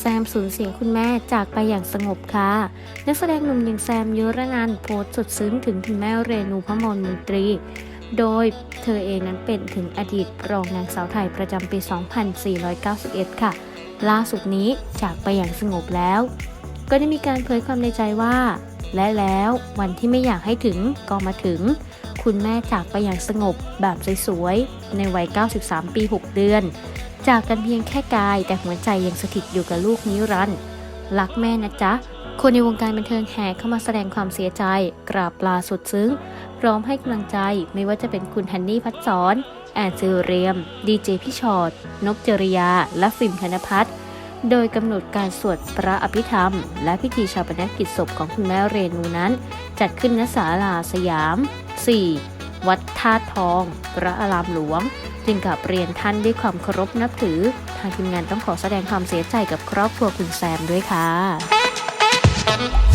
แซมสูญเสียคุณแม่จากไปอย่างสงบค่ะ นักแสดงหนุ่มอย่างแซมยุรนันโพสต์สุดซึ้งถึงคุณแม่เรนูพมลมนตรี โดยเธอเองนั้นเป็นถึงอดีตรองนางสาวไทยประจำปี 2491 ค่ะ ล่าสุดนี้จากไปอย่างสงบแล้ว ก็ได้มีการเผยความในใจว่า และแล้ววันที่ไม่อยากให้ถึงก็มาถึง คุณแม่จากไปอย่างสงบแบบสวยๆ ในวัย 93 ปี 6 เดือน จากกันเพียงแค่กายแต่หัวใจยังสถิตอยู่กับลูกนิรันดร์รักแม่นะจ๊ะ คนในวงการบันเทิงแห่เข้ามาแสดงความเสียใจ กราบลาสุดซึ้ง พร้อมให้กำลังใจไม่ว่าจะเป็นคุณฮันนี่พัดสอนแอนซิเรียม ดีเจพี่ชอตนกจริยา และฟิล์มธนพัฒน์โดยกำหนดการสวดพระอภิธรรม และพิธีชาปนกิจศพของคุณแม่เรนูนั้น จัดขึ้นณศาลาสยาม 4. วัดธาตุทอง พระอารามหลวง จึงกับเรียนท่านด้วยความเคารพนับถือ ทางทีมงานต้องขอแสดงความเสียใจกับครอบครัวคุณแซมด้วยค่ะ